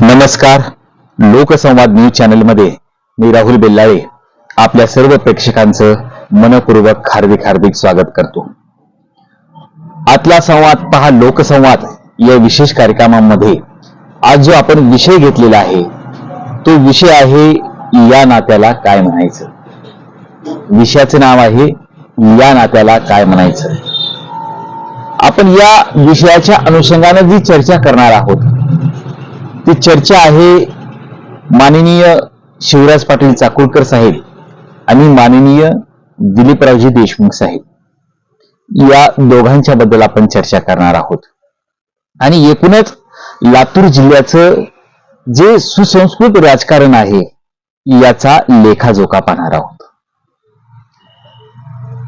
नमस्कार. लोकसंवाद न्यूज चॅनलमध्ये मी राहुल बेल्लाळे. आपल्या सर्व प्रेक्षकांचं मनपूर्वक हार्दिक हार्दिक स्वागत करतो. आतला संवाद पहा लोकसंवाद या विशेष कार्यक्रमामध्ये आज जो आपण विषय घेतलेला आहे तो विषय आहे या नात्याला काय म्हणायचं? विषयाचं नाव आहे या नात्याला काय म्हणायचं? आपण या विषयाच्या अनुषंगाने जी चर्चा करणार आहोत ती चर्चा आहे माननीय शिवराज पाटील चाकूरकर साहेब आणि माननीय दिलीपरावजी देशमुख साहेब. या दोघांच्या बद्दल आपण चर्चा करणार आहोत. आणि एकूणच लातूर जिल्ह्याचं जे सुसंस्कृत राजकारण आहे याचा लेखाजोखा पाहणार आहोत.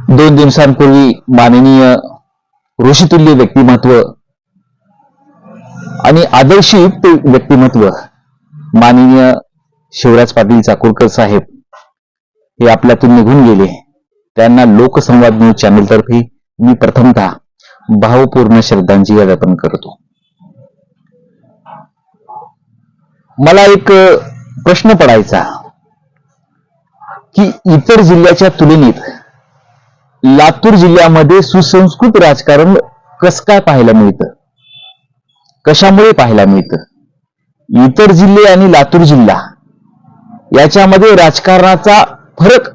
दोन दिवसांपूर्वी माननीय ऋषितुल्य व्यक्तिमत्व आणि आदर्शयुक्त व्यक्तिमत्व. माननीय शिवराज पाटील चाकूरकर साहेब हे आपल्यातून निघून गेले. त्यांना लोकसंवाद न्यूज चॅनलतर्फे मी प्रथमतः भावपूर्ण श्रद्धांजली अर्पण करतो. मला एक प्रश्न पडायचा की इतर जिल्ह्याच्या तुलनेत लातूर जिल्ह्यामध्ये सुसंस्कृत राजकारण कस काय पाहायला मिळतं? कशामुळे पाहायला मिळतं इतर जिल्हे आणि लातूर जिल्हा याच्यामध्ये राजकारणाचा फरक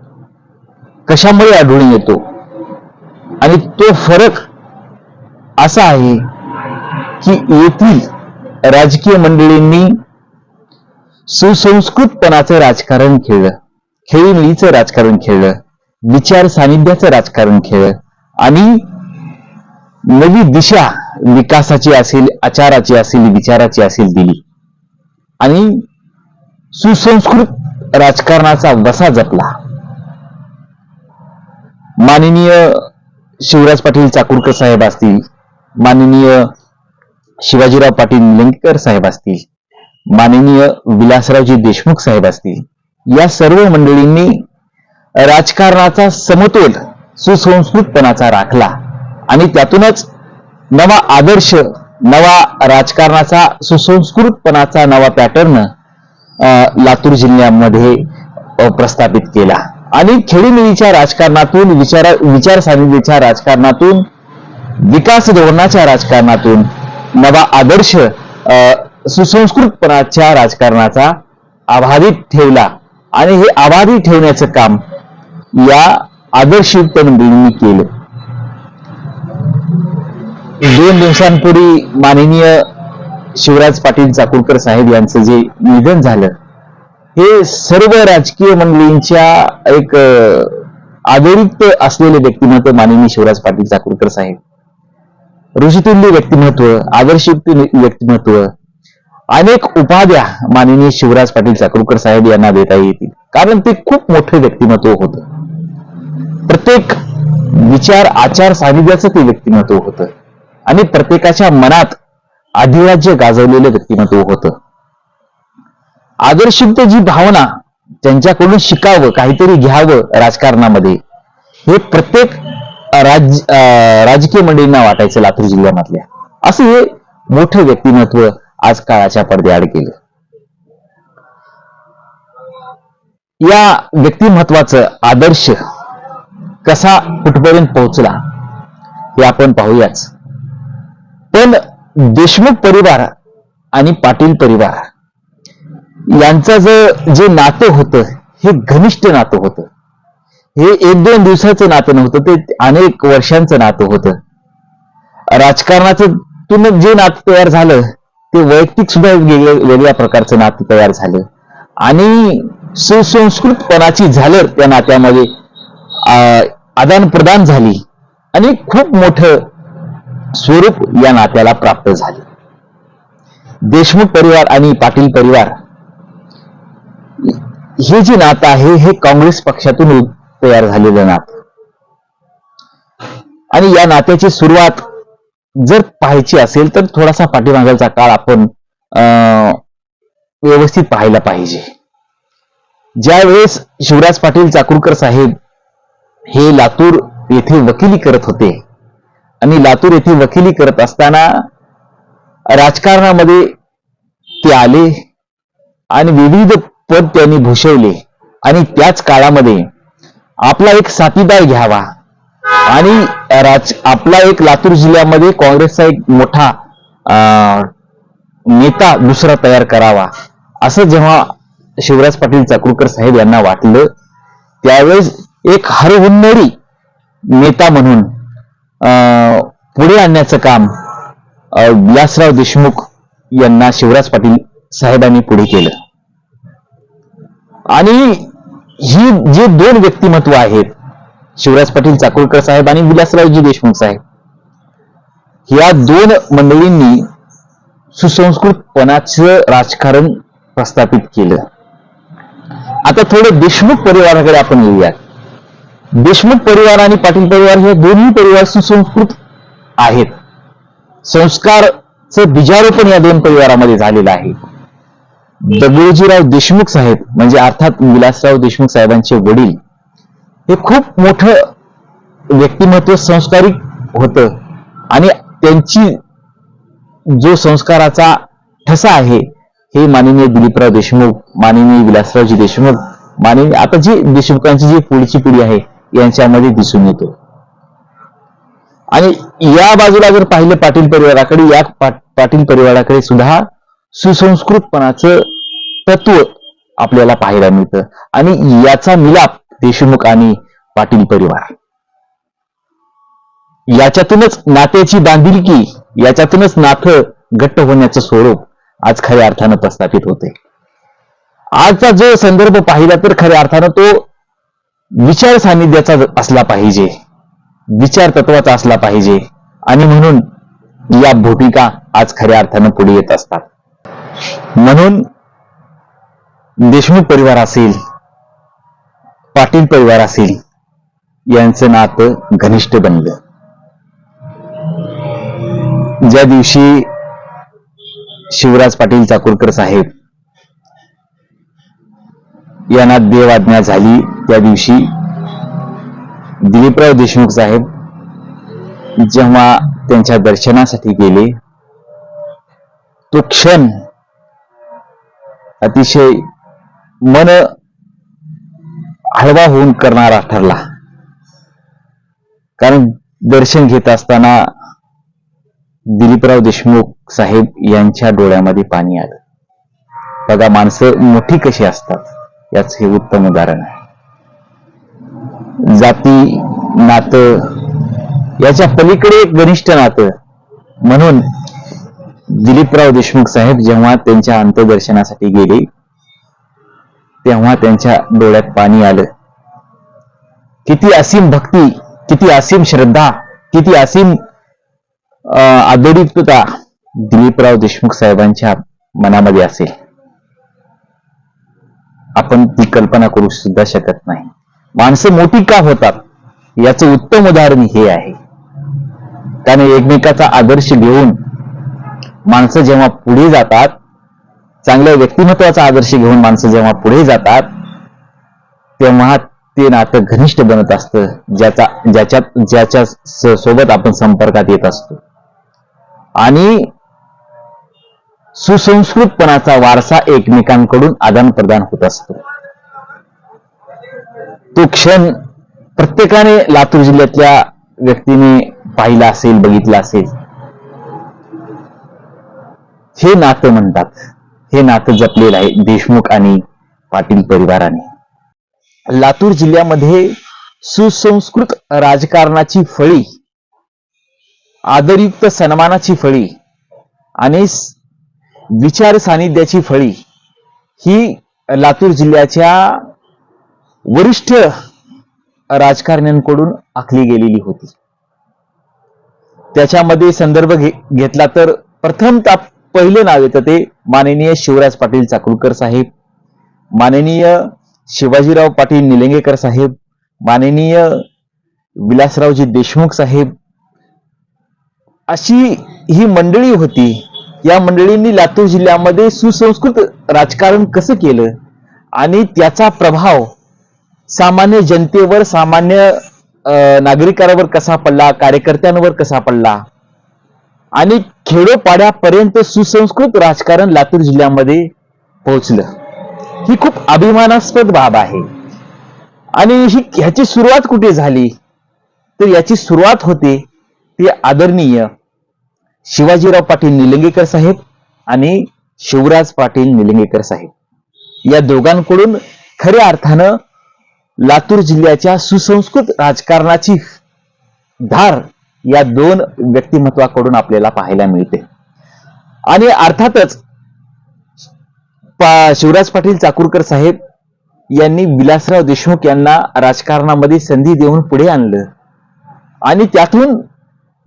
कशामुळे आढळून येतो? आणि तो फरक असा आहे की येथील राजकीय मंडळींनी सुसंस्कृतपणाचं राजकारण खेळलं खेळीमेळीचं राजकारण खेळलं विचार सानिध्याचं राजकारण खेळलं आणि नवी दिशा विकासाची असेल आचाराची असेल विचाराची असेल दिली. आणि सुसंस्कृत राजकारणाचा वसा जपला. माननीय शिवराज पाटील चाकूरकर साहेब असतील माननीय शिवाजीराव पाटील निलंगेकर साहेब असतील माननीय विलासरावजी देशमुख साहेब असतील या सर्व मंडळींनी राजकारणाचा समतोल सुसंस्कृतपणाचा राखला. आणि त्यातूनच नवा आदर्श नवा राजकारणाचा सुसंस्कृतपणाचा नवा पॅटर्न लातूर जिल्ह्यामध्ये प्रस्थापित केला. आणि खेळीमेळीच्या राजकारणातून विचार विचार राजकारणातून विकास धोरणाच्या राजकारणातून नवा आदर्श सुसंस्कृतपणाच्या राजकारणाचा आभारित ठेवला. आणि हे आभारी ठेवण्याचं काम या आदर्शयुक्त मंडळींनी केलं. दोन दिवसांपूर्वी माननीय शिवराज पाटील चाकूरकर साहेब यांचं जे निधन झालं हे सर्व राजकीय मंडळींच्या एक आदरित असलेले व्यक्तिमत्व माननीय शिवराज पाटील चाकूरकर साहेब. ऋषितुल्य व्यक्तिमत्व आदर्शयुक्त व्यक्तिमत्व अनेक उपाध्या माननीय शिवराज पाटील चाकूरकर साहेब यांना देता येतील. कारण ते खूप मोठे व्यक्तिमत्व होतं. प्रत्येक विचार आचार सानिध्याचं ते व्यक्तिमत्व होतं. आणि प्रत्येकाच्या मनात अधिराज्य गाजवलेलं व्यक्तिमत्व होतं. आदर्शयुक्त जी भावना त्यांच्याकडून शिकावं काहीतरी घ्यावं राजकारणामध्ये हे प्रत्येक राज अं, राजकीय मंडळींना वाटायचं लातूर जिल्ह्यामधल्या. असं हे मोठं व्यक्तिमत्व आज काळाच्या पडद्याआड केलं या व्यक्तिमत्वाचं आदर्श कसा कुठपर्यंत पोहोचला हे आपण पाहूयाच. पण देशमुख परिवार आणि पाटील परिवार यांचं जे जे नातं होतं हे घनिष्ठ नातं होतं. हे एक दोन दिवसाचं नातं नव्हतं ते अनेक वर्षांचं नातं होतं. राजकारणाचं तुन जे नातं तयार झालं ते वैयक्तिक सुद्धा वेगळ्या प्रकारचं नातं तयार झालं. आणि सुसंस्कृतपणाची झालर त्या नात्यामध्ये आदान प्रदान झाली. आणि खूप मोठं स्वरूप या नात्याला प्राप्त झाले. देशमुख परिवार आणि पाटील परिवार हे जे नातं आहे हे काँग्रेस पक्षातून तयार झालेलं नातं. आणि या नात्याची सुरुवात जर पाहायची असेल तर थोडासा पाठीमागाचा काळ आपण अं, व्यवस्थित पाहायला पाहिजे. ज्यावेळेस शिवराज पाटील चाकूरकर साहेब हे लातूर येथे वकिली करत होते आणि लातूर येथे वकिली करत असताना राजकारणामध्ये ते आले आणि विविध पद त्यांनी भूषवले. आणि त्याच काळामध्ये आपला एक साथीदार घ्यावा. आणि राज आपला एक लातूर जिल्ह्यामध्ये काँग्रेसचा एक मोठा अं, नेता दुसरा तयार करावा. असं जेव्हा शिवराज पाटील चाकूरकर साहेब यांना वाटलं त्यावेळेस एक हरहुन्नरी नेता म्हणून पुढे आणण्याचं काम व्यासराव देशमुख यांना शिवराज पाटील साहेबांनी पुढे केलं. आणि ही जे दोन व्यक्तिमत्व आहेत शिवराज पाटील चाकूरकर साहेब आणि विलासरावजी देशमुख साहेब या दोन मंडळींनी सुसंस्कृतपणाचं राजकारण प्रस्थापित केलं. आता थोडं देशमुख परिवाराकडे आपण येऊयात. देशमुख परिवार आणि पाटील परिवार हे दोन्ही परिवार सुसंस्कृत आहेत. संस्कारचं बीजारोपण या दोन परिवारामध्ये झालेलं आहे. दगडूजीराव देशमुख साहेब म्हणजे अर्थात विलासराव देशमुख साहेबांचे वडील हे खूप मोठं व्यक्तिमत्व संस्कारिक होतं. आणि त्यांची जो संस्काराचा ठसा आहे हे माननीय दिलीपराव देशमुख माननीय विलासरावजी देशमुख माननीय आता जी देशमुखांची जी पुढची पिढी आहे यांच्यामध्ये दिसून येतो. आणि या बाजूला जर पाहिलं पाटील परिवाराकडे या पाटील परिवाराकडे सुद्धा सुसंस्कृतपणाचं तत्व आपल्याला पाहायला मिळतं. आणि याचा मिलाप देशमुख आणि पाटील परिवार. याच्यातूनच नात्याची बांधिलकी याच्यातूनच नातं घट्ट होण्याचं स्वरूप आज खऱ्या अर्थानं प्रस्थापित होते आजचा जो संदर्भ पाहिला तर खऱ्या अर्थानं तो विचार सानिध्याचा असला पाहिजे. विचार तत्वाचा असला पाहिजे. आणि म्हणून या भूमिका आज खऱ्या अर्थानं पुढे येत असतात. म्हणून देशमुख परिवार असेल पाटील परिवार असेल यांचं नातं घनिष्ठ बनलं. ज्या दिवशी शिवराज पाटील चाकूरकर साहेब यांना देवाज्ञा झाली त्या दिवशी दिलीपराव देशमुख साहेब जेव्हा त्यांच्या दर्शनासाठी गेले तो क्षण अतिशय मन हळवा होऊन करणारा ठरला. कारण दर्शन घेत असताना दिलीपराव देशमुख साहेब यांच्या डोळ्यामध्ये पाणी आलं. बघा माणसं मोठी कशी असतात याच हे उत्तम उदाहरण आहे. जाती नातं याच्या पलीकडे एक घनिष्ठ नातं. म्हणून दिलीपराव देशमुख साहेब जेव्हा त्यांच्या अंत्यदर्शनासाठी गेले तेव्हा त्यांच्या डोळ्यात पाणी आलं. किती असीम भक्ती किती असीम श्रद्धा किती असीम अं, दिलीपराव देशमुख साहेबांच्या मनामध्ये असेल. आपण ती कल्पना करू सुद्धा शकत नाही. माणसं मोठी का होतात? याचं उत्तम उदाहरण हे आहे. त्याने एकमेकाचा आदर्श घेऊन माणसं जेव्हा पुढे जातात चांगल्या व्यक्तिमत्वाचा आदर्श घेऊन माणसं जेव्हा पुढे जातात तेव्हा ते नातं घनिष्ठ बनत असतं ज्याचा ज्याच्यात ज्याच्या सोबत आपण संपर्कात येत असतो. आणि सुसंस्कृतपणाचा वारसा एकमेकांकडून आदान प्रदान होत असतो. तो क्षण प्रत्येकाने लातूर जिल्ह्यातल्या व्यक्तीने पाहिला असेल बघितला असेल. हे नातं म्हणतात. हे नातं जपलेलं आहे देशमुख आणि पाटील परिवाराने. लातूर जिल्ह्यामध्ये सुसंस्कृत राजकारणाची फळी आदरयुक्त सन्मानाची फळी आणि विचार सानिध्याची फळी ही लातूर जिल्ह्याच्या वरिष्ठ राजकारण्यांकडून आखली गेलेली होती. त्याच्यामध्ये संदर्भ घे- घेतला तर प्रथमतः पहिलं नाव येतं ते माननीय शिवराज पाटील चाकूरकर साहेब माननीय शिवाजीराव पाटील निलंगेकर साहेब माननीय विलासरावजी देशमुख साहेब. अशी ही मंडळी होती. या मंडळींनी लातूर जिल्ह्यामध्ये सुसंस्कृत राजकारण कसं केलं? आणि त्याचा प्रभाव सामान्य जनतेवर सामान्य नागरिकांवर कसा पडला? कार्यकर्त्यांवर कसा पडला? आणि खेडोपाड्यापर्यंत सुसंस्कृत राजकारण लातूर जिल्ह्यामध्ये पोहोचलं. ही खूप अभिमानास्पद बाब आहे. आणि ही ह्याची सुरुवात कुठे झाली? तर याची सुरुवात होते ती आदरणीय शिवाजीराव पाटील निलंगेकर साहेब आणि शिवराज पाटील निलंगेकर साहेब. या दोघांकडून खऱ्या अर्थानं लातूर जिल्ह्याच्या सुसंस्कृत राजकारणाची धार या दोन व्यक्तिमत्वाकडून आपल्याला पाहायला मिळते. आणि अर्थातच शिवराज पाटील चाकूरकर साहेब यांनी विलासराव देशमुख यांना राजकारणामध्ये संधी देऊन पुढे आणलं. आणि त्यातून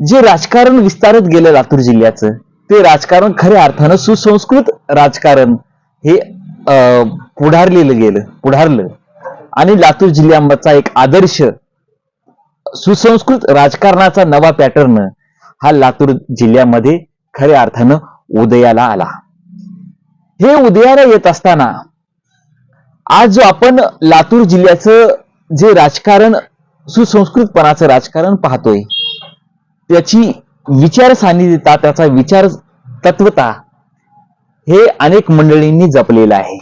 जे राजकारण विस्तारत गेलं लातूर जिल्ह्याचं ते राजकारण खऱ्या अर्थानं सुसंस्कृत राजकारण हे अं, पुढारलेलं गेलं पुढारलं. आणि लातूर जिल्ह्यामधचा एक आदर्श सुसंस्कृत राजकारणाचा नवा पॅटर्न हा लातूर जिल्ह्यामध्ये खऱ्या अर्थानं उदयाला आला. हे उदयाला येत असताना आज जो आपण लातूर जिल्ह्याचं जे राजकारण सुसंस्कृतपणाचं राजकारण पाहतोय त्याची विचार सानिध्यता त्याचा विचार तत्वता हे अनेक मंडळींनी जपलेलं आहे.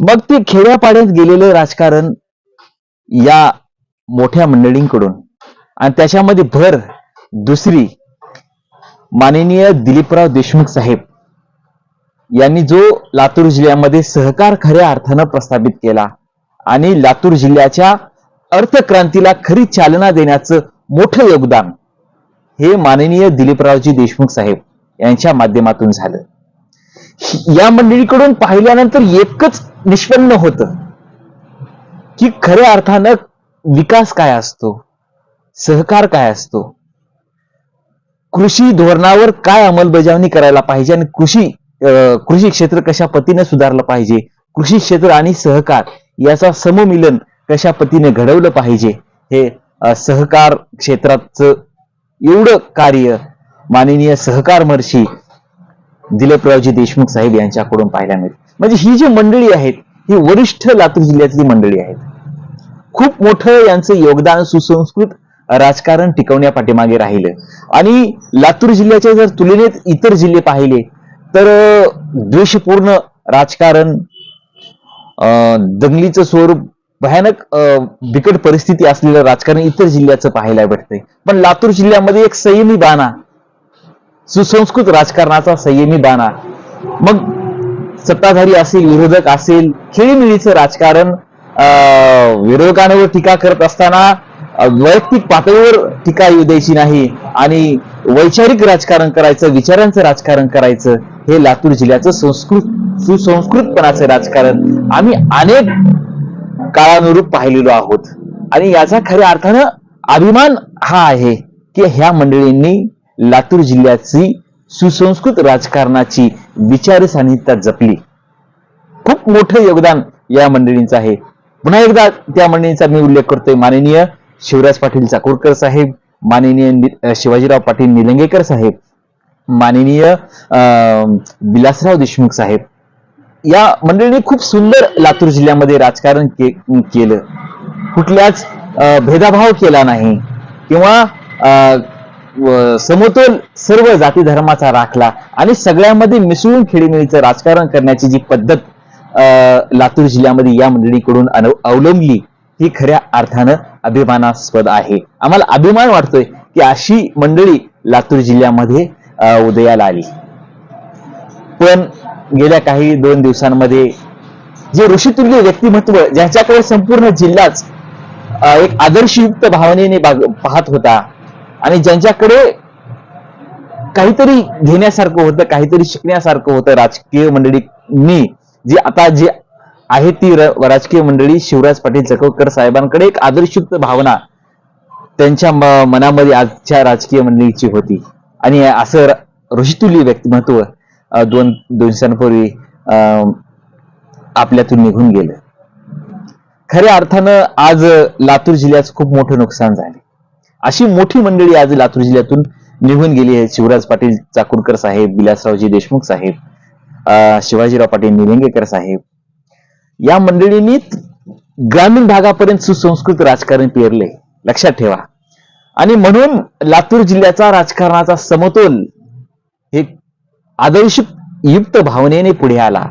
मग ते खेड्यापाड्यात गेलेलं राजकारण या मोठ्या मंडळींकडून. आणि त्याच्यामध्ये भर दुसरी माननीय दिलीपराव देशमुख साहेब यांनी जो लातूर जिल्ह्यामध्ये सहकार खऱ्या अर्थानं प्रस्थापित केला आणि लातूर जिल्ह्याच्या अर्थक्रांतीला खरी चालना देण्याचं मोठं योगदान हे माननीय दिलीपरावजी देशमुख साहेब यांच्या माध्यमातून झालं. या मंडळीकडून पाहिल्यानंतर एकच निष्पन्न होतं. की खऱ्या अर्थानं विकास काय असतो? सहकार काय असतो? कृषी धोरणावर काय अंमलबजावणी करायला पाहिजे आणि कृषी कृषी क्षेत्र कशा पतीने सुधारलं पाहिजे? कृषी क्षेत्र आणि सहकार याचा सममिलन कशा पतीने घडवलं पाहिजे? हे सहकार क्षेत्राचं एवढं कार्य माननीय सहकार महर्षी दिलीपरावजी देशमुख साहेब यांच्याकडून पाहायला मिळतं. म्हणजे ही जी मंडळी आहेत ही वरिष्ठ लातूर जिल्ह्यातली मंडळी आहेत. खूप मोठं यांचं योगदान सुसंस्कृत राजकारण टिकवण्या पाठीमागे राहिलं. आणि लातूर जिल्ह्याच्या जर तुलनेत इतर जिल्हे पाहिले तर द्वेषपूर्ण राजकारण अं, दंगलीचं स्वरूप भयानक अं, बिकट परिस्थिती असलेलं राजकारण इतर जिल्ह्याचं पाहायला भेटतंय. पण लातूर जिल्ह्यामध्ये एक संयमी बाणा सुसंस्कृत राजकारणाचा संयमी बाणा. मग सत्ताधारी असेल विरोधक असेल खेळीमिळीचं राजकारण अं, विरोधकांवर टीका करत असताना वैयक्तिक पातळीवर टीका येऊ द्यायची नाही आणि वैचारिक राजकारण करायचं विचारांचं राजकारण करायचं हे लातूर जिल्ह्याचं संस्कृत सुसंस्कृतपणाचं राजकारण आम्ही अनेक काळानुरूप पाहिलेलो आहोत. आणि याचा खऱ्या अर्थानं अभिमान हा आहे की ह्या मंडळींनी लातूर जिल्ह्याची सुसंस्कृत राजकारणाची विचारसंहिता जपली. खूप मोठं योगदान या मंडळींचं आहे. पुन्हा एकदा त्या मंडळींचा मी उल्लेख करतोय माननीय शिवराज पाटील चाकूरकर साहेब माननीय शिवाजीराव पाटील निलंगेकर साहेब माननीय अं, विलासराव देशमुख साहेब. या मंडळींनी खूप सुंदर लातूर जिल्ह्यामध्ये राजकारण के, केलं. कुठल्याच भेदाभाव केला नाही. किंवा अं, समतोल सर्व जाती धर्माचा राखला आणि सगळ्यामध्ये मिसळून खेळीमेळीचं राजकारण करण्याची जी पद्धत अं, लातूर जिल्ह्यामध्ये या मंडळीकडून अवलंबली ही खऱ्या अर्थानं अभिमानास्पद आहे. आम्हाला अभिमान वाटतोय की अशी मंडळी लातूर जिल्ह्यामध्ये अं, उदयाला आली. पण गेल्या काही दोन दिवसांमध्ये जे ऋषितुल्य व्यक्तिमत्व ज्याच्याकडे संपूर्ण जिल्हाच एक आदर्शयुक्त भावनेने पाहत होता आणि ज्यांच्याकडे काहीतरी घेण्यासारखं होतं काहीतरी शिकण्यासारखं होतं राजकीय मंडळींनी जी आता जी आहे ती राजकीय मंडळी शिवराज पाटील चकवकर साहेबांकडे एक आदर्शयुक्त भावना त्यांच्या मनामध्ये आजच्या राजकीय मंडळीची होती. आणि असं ऋषितुल्य व्यक्तिमत्व दोन दोन दिवसांपूर्वी अं, आपल्यातून निघून गेलं. खऱ्या अर्थानं आज लातूर जिल्ह्याचं खूप मोठं नुकसान झाले. अशी मोठी मंडळी आज लातूर जिल्ह्यातून निघून गेली आहे. शिवराज पाटील चाकूरकर साहेब विलासरावजी देशमुख साहेब शिवाजीराव पाटील निलंगेकर साहेब. या मंडळींनी ग्रामीण भागापर्यंत सुसंस्कृत राजकारण पेरले. लक्षात ठेवा. आणि म्हणून लातूर जिल्ह्याचा राजकारणाचा समतोल हे आदर्श युक्त भावनेने पुढे आला.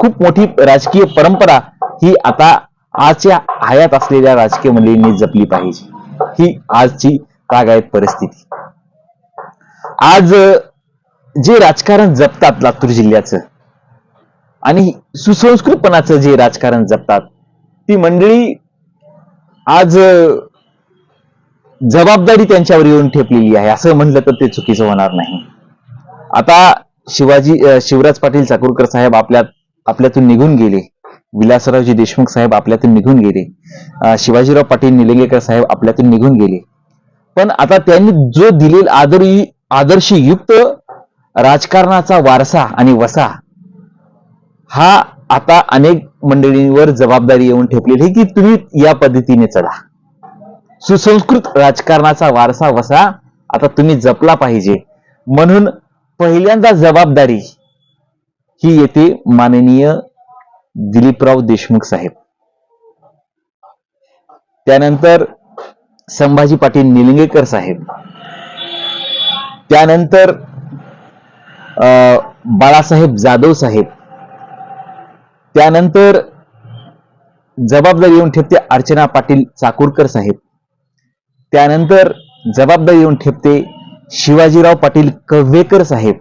खूप मोठी राजकीय परंपरा ही आता आजच्या हयात असलेल्या राजकीय मंडळींनी जपली पाहिजे. ही आजची तागायत परिस्थिती. आज जे राजकारण जपतात लातूर जिल्ह्याचं आणि सुसंस्कृतपणाचं जे राजकारण जपतात ती मंडळी आज जबाबदारी त्यांच्यावर येऊन ठेपलेली आहे. असं म्हणलं तर ते चुकीचं होणार नाही. आता शिवाजी शिवराज पाटील चाकूरकर साहेब आपल्या आपल्यातून निघून गेले. विलासरावजी देशमुख साहेब आपल्यातून निघून गेले. शिवाजीराव पाटील निलंगेकर साहेब आपल्यातून निघून गेले. पण आता त्यांनी जो दिलेला आदरी आदर्शयुक्त राजकारणाचा वारसा आणि वसा हा आता अनेक मंडळींवर जबाबदारी येऊन ठेपलेली आहे की तुम्ही या पद्धतीने चला. सुसंस्कृत राजकारणाचा वारसा वसा आता तुम्ही जपला पाहिजे. म्हणून पहिल्यांदा जबाबदारी ही येते माननीय दिलीपराव देशमुख साहेब. त्यानंतर संभाजी पाटील निलंगेकर साहेब. त्यानंतर बाळासाहेब जाधव साहेब. त्यानंतर जबाबदारी येऊन ठेपते अर्चना पाटील चाकूरकर साहेब. त्यानंतर जबाबदारी येऊन ठेपते शिवाजीराव पाटील कव्वेकर साहेब.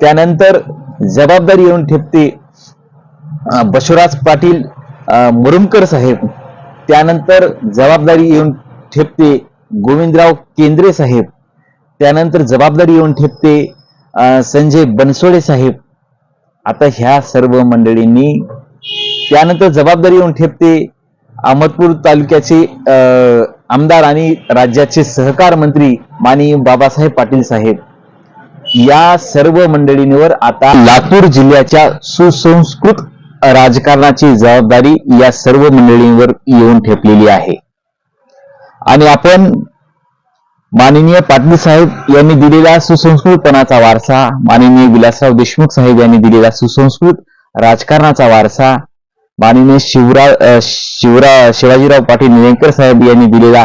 त्यानंतर जबाबदारी येऊन ठेपते बसवराज पाटील मुरुमकर साहेब त्यानंतर जबाबदारी येऊन ठेपते गोविंदराव केंद्रे साहेब त्यानंतर जबाबदारी येऊन ठेपते संजय बनसोडे साहेब. आता ह्या सर्व मंडळींनी त्यानंतर जबाबदारी येऊन ठेपते अहमदपूर तालुक्याचे आमदार आणि राज्याचे सहकार मंत्री माननीय बाबासाहेब पाटील साहेब. या सर्व मंडळींवर आता लातूर जिल्ह्याच्या सुसंस्कृत राजकारणाची जबाबदारी या सर्व मंडळींवर येऊन ठेपलेली आहे. आणि आपण माननीय पाटील साहेब यांनी दिलेला सुसंस्कृतपणाचा वारसा माननीय विलासराव देशमुख साहेब यांनी दिलेला सुसंस्कृत राजकारणाचा वारसा माननीय शिवराव शिवरा शिवाजीराव पाटील निळंकर साहेब यांनी दिलेला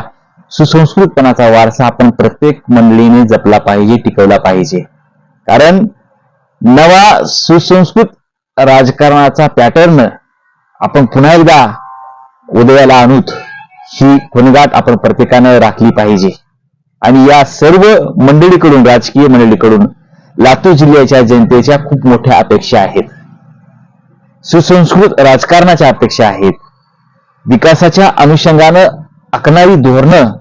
सुसंस्कृतपणाचा वारसा आपण प्रत्येक मंडळीने जपला पाहिजे टिकवला पाहिजे. कारण नवा सुसंस्कृत राजकारणाचा पॅटर्न आपण पुन्हा एकदा उदयाला आणूत ही खुणगाट आपण प्रत्येकानं राखली पाहिजे. आणि या सर्व मंडळीकडून राजकीय मंडळीकडून लातूर जिल्ह्याच्या जनतेच्या खूप मोठ्या अपेक्षा आहेत. सुसंस्कृत राजकारणाच्या अपेक्षा आहेत. विकासाच्या अनुषंगानं आखणारी धोरणं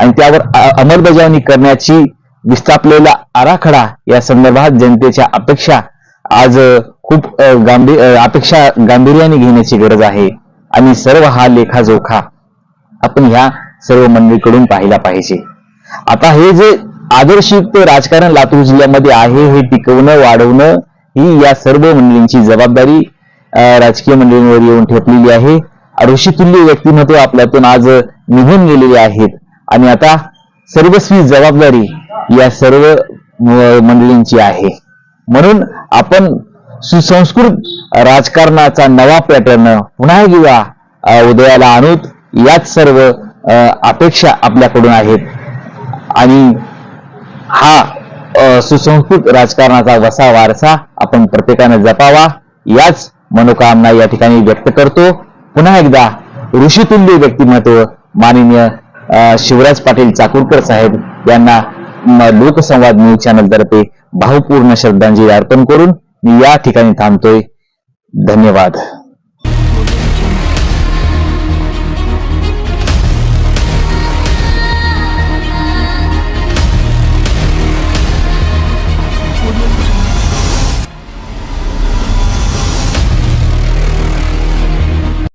आणि त्यावर अंमलबजावणी करण्याची विस्थापलेला आराखडा या संदर्भात जनतेच्या अपेक्षा आज खूप गांभीर अपेक्षा गांभीर्याने घेण्याची गरज आहे. आणि सर्व हा लेखाजोखा आपण ह्या सर्व मंडळीकडून पाहिला पाहिजे. आता हे जे आदर्शयुक्त राजकारण लातूर जिल्ह्यामध्ये आहे हे टिकवणं वाढवणं ही या सर्व मंडळींची जबाबदारी राजकीय मंडळींवर येऊन ठेपलेली आहे. ऋषितुल्य व्यक्तिमत्व आपल्यातून आज निघून गेलेले आहेत. आणि आता सर्वस्वी जबाबदारी या सर्व मंडळींची आहे. म्हणून आपण सुसंस्कृत राजकारणाचा नवा पॅटर्न पुन्हा एकदा उदयाला आणूत. याच सर्व अं, अपेक्षा आपल्याकडून आहेत. आणि हा सुसंस्कृत राजकारणाचा वसा वारसा आपण प्रत्येकाने जपावा. याच मनोकामना या ठिकाणी व्यक्त करतो. पुन्हा एकदा ऋषितुल्य व्यक्तिमत्व माननीय शिवराज पाटील चाकूरकर साहेब यांना लोकसंवाद न्यूज चॅनल तर्फे भावपूर्ण श्रद्धांजली अर्पण करून मी या ठिकाणी थांबतोय. धन्यवाद.